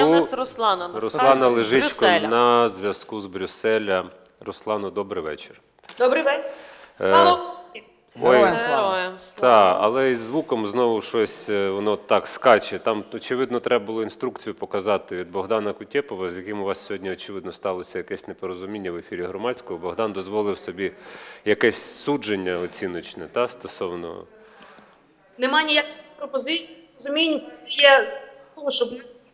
Є в нас Руслана на Руслана з Лежичко Брюсселя. на зв'язку з Брюсселя. Руслану, добрий вечір. Добрий вечір. Е, Алло. Героям слава. Героям слава. Так, але із звуком знову щось е, воно так скаче. Там, очевидно, треба було інструкцію показати від Богдана Кутєпова, з яким у вас сьогодні, очевидно, сталося якесь непорозуміння в ефірі громадського. Богдан дозволив собі якесь судження оціночне та, стосовно. Нема ніяких пропозицій, розумінь, є того, щоб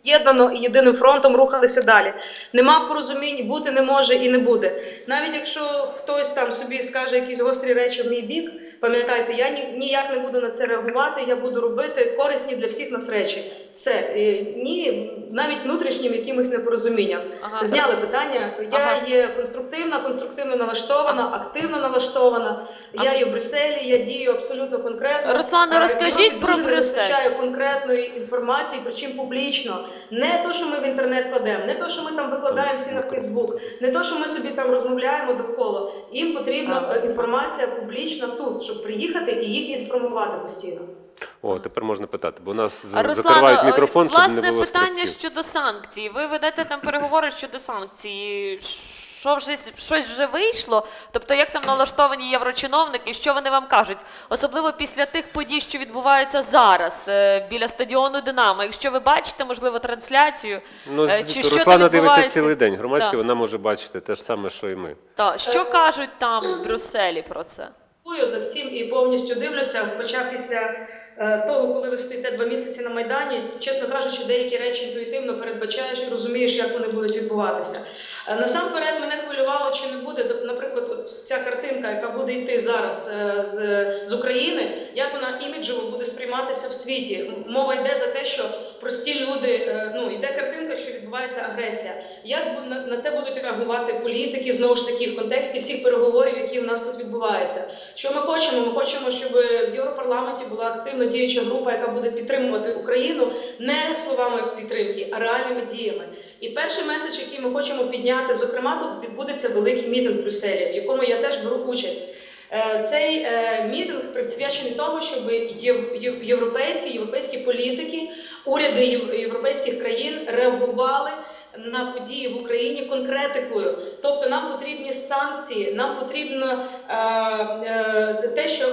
ми єднано і єдиним фронтом рухалися далі. Нема порозумінь, бути не може і не буде. Навіть якщо хтось там собі скаже якісь гострі речі в мій бік, пам'ятайте, я ні, ніяк не буду на це реагувати, я буду робити корисні для всіх нас речі. Все, Е, ні, навіть внутрішнім якимось непорозумінням. Ага. Зняли питання. Я Ага. є конструктивна, конструктивно налаштована, активно налаштована. Я є в Брюсселі, я дію абсолютно конкретно. Руслане, А, розкажіть про дуже не вистачає конкретної інформації, причому публічно. Не то, що ми в інтернет кладемо, не то, що ми там викладаємо всі на Фейсбук, не то, що ми собі там розмовляємо довкола. Їм потрібна е, інформація публічна тут, щоб приїхати і їх інформувати постійно. О, тепер можна питати, бо у нас Руслана, закривають мікрофон, щоб власне не було питання стрибків. щодо санкцій. Ви ведете там переговори щодо санкцій. Що вже щось вже вийшло? Тобто, як там налаштовані єврочиновники, що вони вам кажуть? Особливо після тих подій, що відбуваються зараз е, біля стадіону Динамо. Якщо ви бачите, можливо, трансляцію, Ну, е, чи що Руслана там дивиться цілий день. Громадське Да. вона може бачити те ж саме, що і ми. Та, що кажуть там в Брюсселі про це? Слідкую за всім і повністю дивлюся. Хоча після е, того, коли ви стоїте два місяці на майдані, чесно кажучи, деякі речі інтуїтивно передбачаєш і розумієш, як вони будуть відбуватися. Е, Насамперед мене хвилювало, чи не буде, наприклад, от ця картинка, яка буде йти зараз е, з, з України, як вона іміджево буде сприйматися в світі. Мова йде за те, що прості люди, е, ну йде картинка, що відбувається агресія. Як на це будуть реагувати політики знову ж таки в контексті всіх переговорів, які в нас тут відбуваються? Що ми хочемо? Ми хочемо, щоб в Європарламенті була активно діюча група, яка буде підтримувати Україну не словами підтримки, а реальними діями. І перший меседж, який ми хочемо підняти, зокрема, тут відбудеться великий мітинг в Брюсселі, в якому я теж беру участь. Е, Цей е, мітинг присвячений тому, щоб єв- єв- європейці, європейські політики, уряди європейських країн реагували на події в Україні конкретикою. Тобто нам потрібні санкції, нам потрібно е, те, що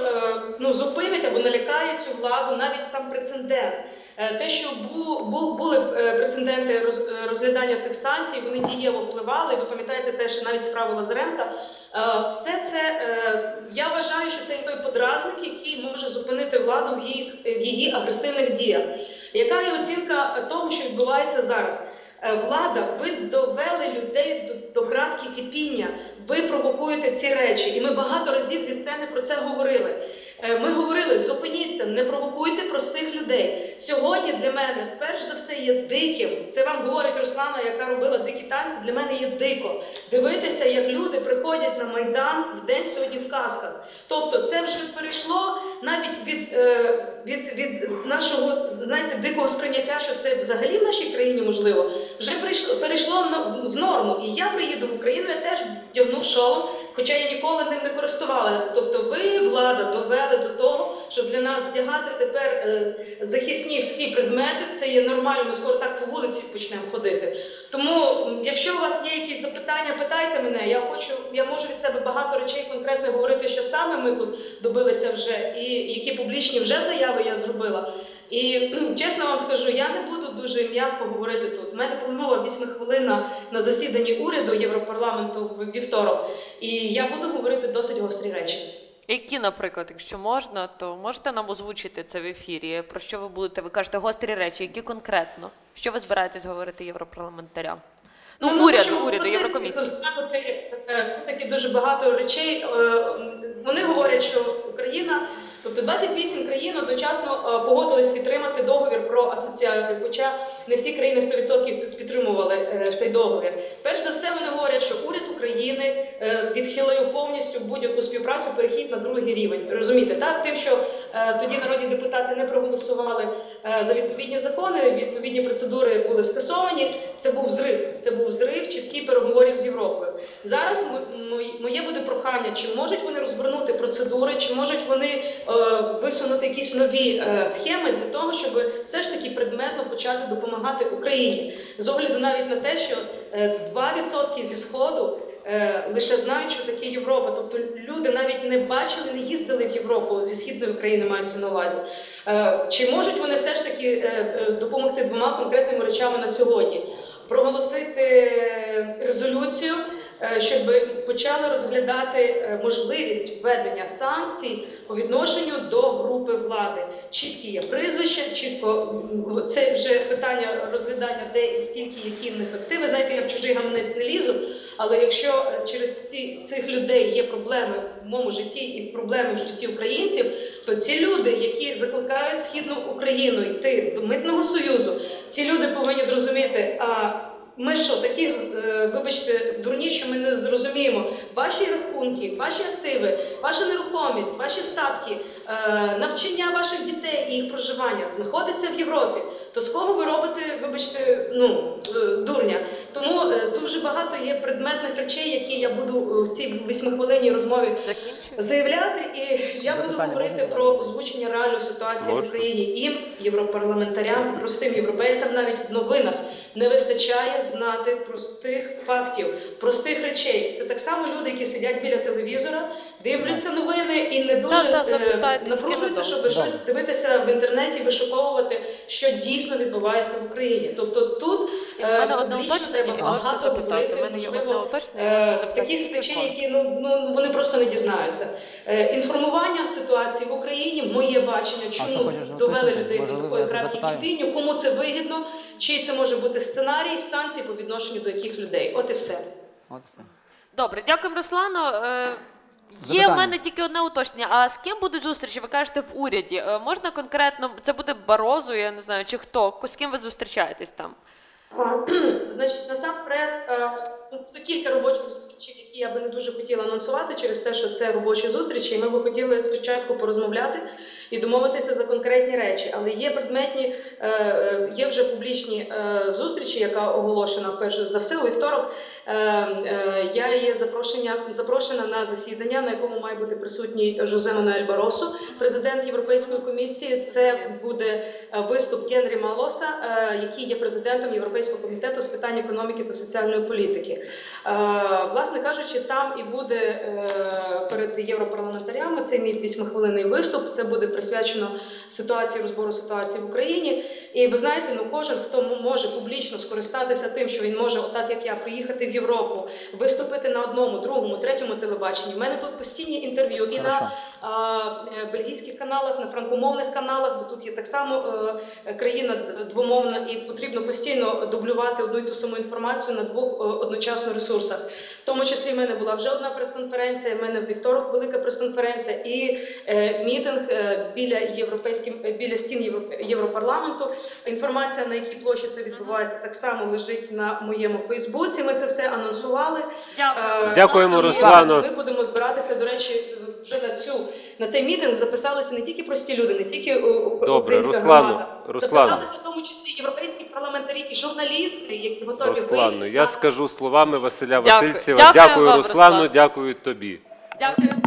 ну, зупинить або налякає цю владу, навіть сам прецедент. Е, Те, що бу, бу, були е, прецеденти роз, розглядання цих санкцій, вони дієво впливали. Ви пам'ятаєте те, що навіть справа Лазаренка. Е, Все це я вважаю, що це той подразник, який може зупинити владу в її, в її агресивних діях. Яка є оцінка того, що відбувається зараз? Влада, ви довели людей до, до кратки кипіння. Ви провокуєте ці речі, і ми багато разів зі сцени про це говорили. Е, Ми говорили: зупиніться, не провокуйте простих людей. Сьогодні для мене, перш за все, є диким. Це вам говорить Руслана, яка робила дикі танці. Для мене є дико дивитися, як люди приходять на майдан в день сьогодні в касках. Тобто, це вже перейшло навіть від, е, від, від нашого знаєте, дикого сприйняття, що це взагалі в нашій країні можливо. Вже прийшло перейшло в- в норму. І я приїду в Україну, я теж вдягну шолом, хоча я ніколи ним не користувалася. Тобто, ви, влада, довели до того, щоб для нас вдягати тепер е, захисні всі предмети. Це є нормально. Ми скоро так по вулиці почнемо ходити. Тому, якщо у вас є якісь запитання, питайте мене. Я хочу, я можу від себе багато речей конкретно говорити, що саме ми тут добилися вже, і які публічні вже заяви я зробила. І чесно вам скажу, я не буду дуже м'яко говорити тут. У мене промова 8 хвилина на засіданні уряду Європарламенту в вівторок, і я буду говорити досить гострі речі. Які, наприклад, якщо можна, то можете нам озвучити це в ефірі? Про що ви будете? Ви кажете гострі речі, які конкретно? Що ви збираєтесь говорити європарламентарям? Ну, ми уряду, уряду, Єврокомісії. Дуже багато речей. Е, Вони говорять, що Україна, тобто 28 країн одночасно е, погодились підтримати договір про асоціацію, хоча не всі країни 100% підтримували е, цей договір. Перш за все, вони говорять, що уряд України відхилив повністю будь-яку співпрацю, перехід на другий рівень. Розумієте, так? Тим, що тоді народні депутати не проголосували за відповідні закони, відповідні процедури були скасовані. Це був зрив. Це був зрив чітких переговорів з Європою. Зараз м- мої- моє буде прохання, чи можуть вони розвернути процедури, чи можуть вони е, висунути якісь нові е, схеми для того, щоб все ж таки предметно почати допомагати Україні з огляду навіть на те, що е, 2% зі сходу. е, Лише знають, що таке Європа. Тобто люди навіть не бачили, не їздили в Європу зі східної України, мається на увазі. Е, Чи можуть вони все ж таки е, е, допомогти двома конкретними речами на сьогодні? Проголосити е, резолюцію, е, щоб почали розглядати е, можливість введення санкцій по відношенню до групи влади. Чіткі є прізвища, чітко це вже питання розглядання, де і скільки які в них активи. Знаєте, я в чужий гаманець не лізу. Але якщо е, через ці цих людей є проблеми в моєму житті і проблеми в житті українців, то ці люди, які закликають східну Україну йти до митного союзу, ці люди повинні зрозуміти. А ми що, такі, е, вибачте, дурні, що ми не зрозуміємо ваші рахунки, ваші активи, ваша нерухомість, ваші статки, е, навчання ваших дітей і їх проживання знаходиться в Європі. То з кого ви робите, вибачте, ну е, дурня? Тому дуже багато є предметних речей, які я буду в цій восьмихвилинній розмові заявляти, і я буду говорити про озвучення реальної ситуації в Україні. Їм, європарламентарям, простим європейцям, навіть в новинах не вистачає знати простих фактів, простих речей. Це так само люди, які сидять біля телевізора, дивляться новини і не дуже е, запитайте, тільки напружуються, щоб Добре. щось дивитися в інтернеті, вишуковувати, що дійсно відбувається в Україні. Тобто тут У мене е, одне уточнення, і можете запитати. У мене є одне уточнення, і Е, можете запитати. Таких речей, які ну, ну вони просто не дізнаються. Інформування ситуації в Україні, моє бачення, чому довели людей до такої крапки кипінню, кому це вигідно, чий це може бути сценарій, санкцій по відношенню до яких людей. От і все. От все. Добре, дякуємо, Руслано. Е, Є Запитання. в мене тільки одне уточнення. А з ким будуть зустрічі? Ви кажете в уряді. Е, Можна конкретно, це буде Барозу, я не знаю, чи хто? З ким ви зустрічаєтесь там? Значить, насамперед, е, тут кілька робочих зустрічей, які я би не дуже хотіла анонсувати через те, що це робочі зустрічі. і Ми би хотіли спочатку порозмовляти і домовитися за конкретні речі. Але є предметні, е, е, є вже публічні е, зустрічі, яка оголошена перш за все у вівторок. Я є запрошення запрошена на засідання, на якому має бути присутній Жозе Мануель Баросу, президент Європейської комісії. Це буде виступ Генрі Малоса, який є президентом Європейського комітету з питань економіки та соціальної політики. Власне кажучи, там і буде е, перед європарламентарями цей мій вісьмихвилинний виступ. Це буде присвячено ситуації розбору ситуації в Україні. І ви знаєте, ну кожен, хто може публічно скористатися тим, що він може, отак як я, приїхати в Європу, виступити на одному, другому, третьому телебаченні. У мене тут постійні інтерв'ю і на а, е, бельгійських каналах, на франкомовних каналах, бо тут є так само е, країна двомовна, і потрібно постійно дублювати одну і ту саму інформацію на двох е, одночасно ресурсах. В тому числі в мене була вже одна прес-конференція. в мене в вівторок велика прес-конференція і е, мітинг е, біля європейським біля стін Євро- Європарламенту. Інформація на якій площі це відбувається, так само лежить на моєму Фейсбуці. Ми це все анонсували. Дякую. Е, Дякуємо, і Руслано. Ми будемо збиратися. До речі, вже на цю на цей мітинг записалися не тільки прості люди, не тільки е, Добре, українська Руслано, громада. Руслано. Записалися в тому числі європейські парламентарі і журналісти, які готові Руслану, вийти я скажу словами Василя Дякую. Васильцева. Дякую Дякую, вам, Руслану, Руслан. дякую тобі. Дякую.